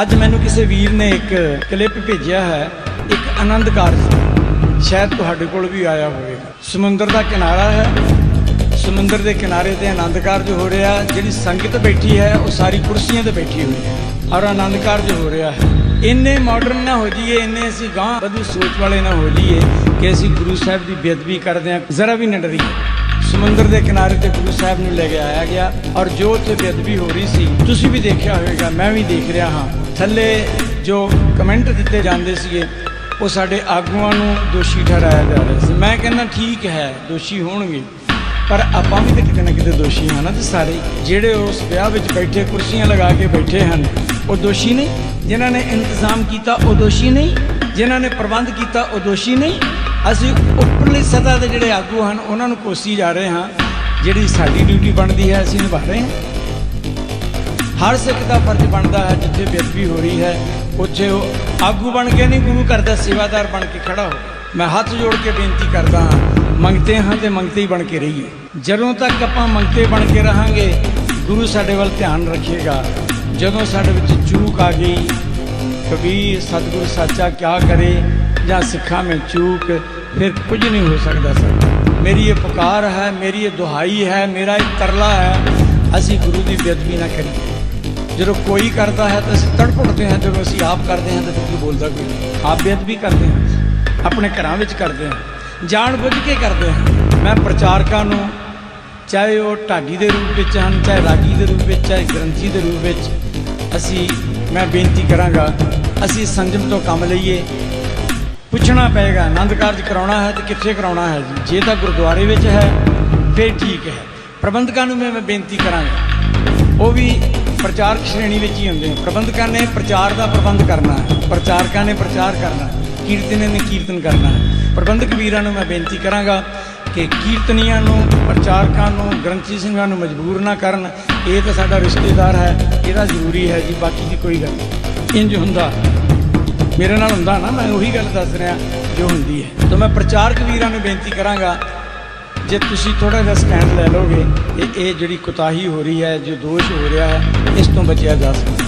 ਅੱਜ ਮੈਨੂੰ ਕਿਸੇ ਵੀਰ ਨੇ ਇੱਕ ਕਲਿੱਪ ਭੇਜਿਆ ਹੈ, ਇੱਕ ਆਨੰਦ ਕਾਰਜ ਸ਼ਾਇਦ ਤੁਹਾਡੇ ਕੋਲ ਵੀ ਆਇਆ ਹੋਵੇਗਾ ਸਮੁੰਦਰ ਦਾ ਕਿਨਾਰਾ ਹੈ। ਸਮੁੰਦਰ ਦੇ ਕਿਨਾਰੇ ਤੇ ਆਨੰਦ ਕਾਰਜ ਹੋ ਰਿਹਾ ਜਿਹੜੀ ਸੰਗਤ ਬੈਠੀ ਹੈ, ਉਹ ਸਾਰੀ ਕੁਰਸੀਆਂ ਤੇ ਬੈਠੀ ਹੋਈ ਹੈ। ਔਰ ਆਨੰਦ ਕਾਰਜ ਹੋ ਰਿਹਾ ਹੈ। ਇੰਨੇ ਮਾਡਰਨ ਨਾ ਹੋ ਜਾਈਏ, ਇੰਨੇ ਅਸੀਂ ਗਾਂ ਵਧੂ ਸੋਚ ਵਾਲੇ ਨਾ ਹੋ ਜਾਈਏ ਕਿ ਅਸੀਂ ਗੁਰੂ ਸਾਹਿਬ ਦੀ ਬੇਅਦਬੀ ਕਰਦੇ ਹਾਂ। ਜ਼ਰਾ ਵੀ ਨਾ ਡਰੀਏ। ਸਮੁੰਦਰ ਦੇ ਕਿਨਾਰੇ ਤੇ ਗੁਰੂ ਸਾਹਿਬ ਨੂੰ ਲੈ ਕੇ ਆਇਆ ਗਿਆ ਔਰ ਜੋ ਉੱਥੇ ਬੇਅਦਬੀ ਹੋ ਰਹੀ ਸੀ, ਤੁਸੀਂ ਵੀ ਦੇਖਿਆ ਹੋਵੇਗਾ, ਮੈਂ ਵੀ ਦੇਖ ਰਿਹਾ ਹਾਂ। ਥੱਲੇ ਜੋ ਕਮੈਂਟ ਦਿੱਤੇ ਜਾਂਦੇ ਸੀਗੇ, ਉਹ ਸਾਡੇ ਆਗੂਆਂ ਨੂੰ ਦੋਸ਼ੀ ਠਹਿਰਾਇਆ ਜਾ ਰਿਹਾ ਸੀ। ਮੈਂ ਕਹਿੰਦਾ ਠੀਕ ਹੈ, ਦੋਸ਼ੀ ਹੋਣਗੇ, ਪਰ ਆਪਾਂ ਵੀ ਤਾਂ ਕਿਤੇ ਨਾ ਕਿਤੇ ਦੋਸ਼ੀ ਹਾਂ ਨਾ ਤੇ ਸਾਰੇ ਜਿਹੜੇ ਉਸ ਵਿਆਹ ਵਿੱਚ ਬੈਠੇ, ਕੁਰਸੀਆਂ ਲਗਾ ਕੇ ਬੈਠੇ ਹਨ, ਉਹ ਦੋਸ਼ੀ ਨਹੀਂ। ਜਿਨ੍ਹਾਂ ਨੇ ਇੰਤਜ਼ਾਮ ਕੀਤਾ, ਉਹ ਦੋਸ਼ੀ ਨਹੀਂ। ਜਿਨ੍ਹਾਂ ਨੇ ਪ੍ਰਬੰਧ ਕੀਤਾ, ਉਹ ਦੋਸ਼ੀ ਨਹੀਂ। ਅਸੀਂ ਉੱਪਰਲੀ ਸਤ੍ਹਾ ਦੇ ਜਿਹੜੇ ਆਗੂ ਹਨ, ਉਹਨਾਂ ਨੂੰ ਕੋਸੀ ਜਾ ਰਹੇ ਹਾਂ, ਜਿਹੜੀ ਸਾਡੀ ਡਿਊਟੀ ਬਣਦੀ ਹੈ, ਅਸੀਂ ਨਿਭਾ ਰਹੇ ਹਾਂ। ਹਰ ਸਿੱਖ ਦਾ ਫਰਜ਼ ਬਣਦਾ ਹੈ, ਜਿੱਥੇ ਬੇਅਦਬੀ ਹੋ ਰਹੀ ਹੈ, ਉੱਥੇ ਉਹ ਆਗੂ ਬਣ ਕੇ ਨਹੀਂ, ਗੁਰੂ ਘਰ ਦਾ ਸੇਵਾਦਾਰ ਬਣ ਕੇ ਖੜਾ ਹੋ। ਮੈਂ ਹੱਥ ਜੋੜ ਕੇ ਬੇਨਤੀ ਕਰਦਾ ਹਾਂ, ਮੰਗਤੇ ਹਾਂ ਤੇ ਮੰਗਤੇ ਹੀ ਬਣ ਕੇ ਰਹੀਏ। ਜਦੋਂ ਤੱਕ ਆਪਾਂ ਮੰਗਤੇ ਬਣ ਕੇ ਰਹਾਂਗੇ, ਗੁਰੂ ਸਾਡੇ ਵੱਲ ਧਿਆਨ ਰੱਖੇਗਾ। ਜਦੋਂ ਸਾਡੇ ਵਿੱਚ ਚੂਕ ਆ ਗਈ, ਕਬੀਰ, ਸਤਿਗੁਰ, ਸਾਚਾ ਕਿਆ ਕਰੇ ਜਾਂ ਸਿੱਖਾਂ ਵਿੱਚ ਚੂਕ, ਫਿਰ ਕੁਝ ਨਹੀਂ ਹੋ ਸਕਦਾ ਸਰ। ਮੇਰੀ ਇਹ ਪੁਕਾਰ ਹੈ, ਮੇਰੀ ਇਹ ਦੁਹਾਈ ਹੈ, ਮੇਰਾ ਇਹ ਤਰਲਾ ਹੈ, ਅਸੀਂ ਗੁਰੂ ਦੀ ਬੇਅਦਬੀ ਨਾ ਕਰੀਏ। ਜਦੋਂ ਕੋਈ ਕਰਦਾ ਹੈ ਤਾਂ ਅਸੀਂ ਤੜਪੜਦੇ ਹਾਂ, ਜਦੋਂ ਅਸੀਂ ਆਪ ਕਰਦੇ ਹਾਂ ਤਾਂ ਫਿਰ ਬੋਲਦਾ ਕੋਈ ਨਹੀਂ। ਆਪ ਬੇਅਦਬੀ ਕਰਦੇ ਹਾਂ, ਆਪਣੇ ਘਰਾਂ ਵਿੱਚ ਕਰਦੇ ਹਾਂ ਜਾਣ ਬੁੱਝ ਕੇ ਕਰਦੇ ਹਾਂ। ਮੈਂ ਪ੍ਰਚਾਰਕਾਂ ਨੂੰ, ਚਾਹੇ ਉਹ ਢਾਡੀ ਦੇ ਰੂਪ ਵਿੱਚ ਹਨ, ਚਾਹੇ ਰਾਗੀ ਦੇ ਰੂਪ ਵਿੱਚ, ਚਾਹੇ ਗ੍ਰੰਥੀ ਦੇ ਰੂਪ ਵਿੱਚ, ਅਸੀਂ, ਮੈਂ ਬੇਨਤੀ ਕਰਾਂਗਾ, ਅਸੀਂ ਸੰਜਮ ਤੋਂ ਕੰਮ ਲਈਏ। ਪੁੱਛਣਾ ਪਏਗਾ, ਆਨੰਦ ਕਾਰਜ ਕਰਾਉਣਾ ਹੈ ਤੇ ਕਿੱਥੇ ਕਰਾਉਣਾ ਹੈ ਜੀ? ਜੇ ਤਾਂ ਗੁਰਦੁਆਰੇ ਵਿੱਚ ਹੈ, ਫਿਰ ਠੀਕ ਹੈ। ਪ੍ਰਬੰਧਕਾਂ ਨੂੰ ਮੈਂ ਮੈਂ ਬੇਨਤੀ ਕਰਾਂਗਾ। ਉਹ ਵੀ ਪ੍ਰਚਾਰਕ ਸ਼੍ਰੇਣੀ ਵਿੱਚ ਹੀ ਹੁੰਦੇ ਨੇ। ਪ੍ਰਬੰਧਕਾਂ ਨੇ ਪ੍ਰਚਾਰ ਦਾ ਪ੍ਰਬੰਧ ਕਰਨਾ ਹੈ। ਪ੍ਰਚਾਰਕਾਂ ਨੇ ਪ੍ਰਚਾਰ ਕਰਨਾ ਹੈ। ਕੀਰਤਨੀਆਂ ਨੇ ਕੀਰਤਨ ਕਰਨਾ ਹੈ। ਪ੍ਰਬੰਧਕ ਵੀਰਾਂ ਨੂੰ ਮੈਂ ਬੇਨਤੀ ਕਰਾਂਗਾ ਕਿ ਕੀਰਤਨੀਆਂ ਨੂੰ, ਪ੍ਰਚਾਰਕਾਂ ਨੂੰ, ਗ੍ਰੰਥੀ ਸਿੰਘਾਂ ਨੂੰ ਮਜਬੂਰ ਨਾ ਕਰਨ। ਇਹ ਤਾਂ ਸਾਡਾ ਰਿਸ਼ਤੇਦਾਰ ਹੈ, ਇਹਦਾ ਜ਼ਰੂਰੀ ਹੈ ਜੀ, ਬਾਕੀ ਦੀ ਕੋਈ ਗੱਲ ਨਹੀਂ। ਇੰਜ ਹੁੰਦਾ। ਮੇਰੇ ਨਾਲ ਹੁੰਦਾ ਨਾ, ਮੈਂ ਉਹੀ ਗੱਲ ਦੱਸ ਰਿਹਾ ਜੋ ਹੁੰਦੀ ਹੈ। ਤਾਂ ਮੈਂ ਪ੍ਰਚਾਰਕ ਵੀਰਾਂ ਨੂੰ ਬੇਨਤੀ ਕਰਾਂਗਾ, ਜੇ ਤੁਸੀਂ ਥੋੜਾ ਜਿਹਾ ਸਟੈਂਡ ਲੈ ਲਓਗੇ ਇਹ ਇਹ ਜਿਹੜੀ ਕੁਤਾਹੀ ਹੋ ਰਹੀ ਹੈ, ਜੋ ਦੋਸ਼ ਹੋ ਰਿਹਾ ਹੈ, ਇਸ ਤੋਂ ਬਚਿਆ ਜਾ ਸਕਦਾ।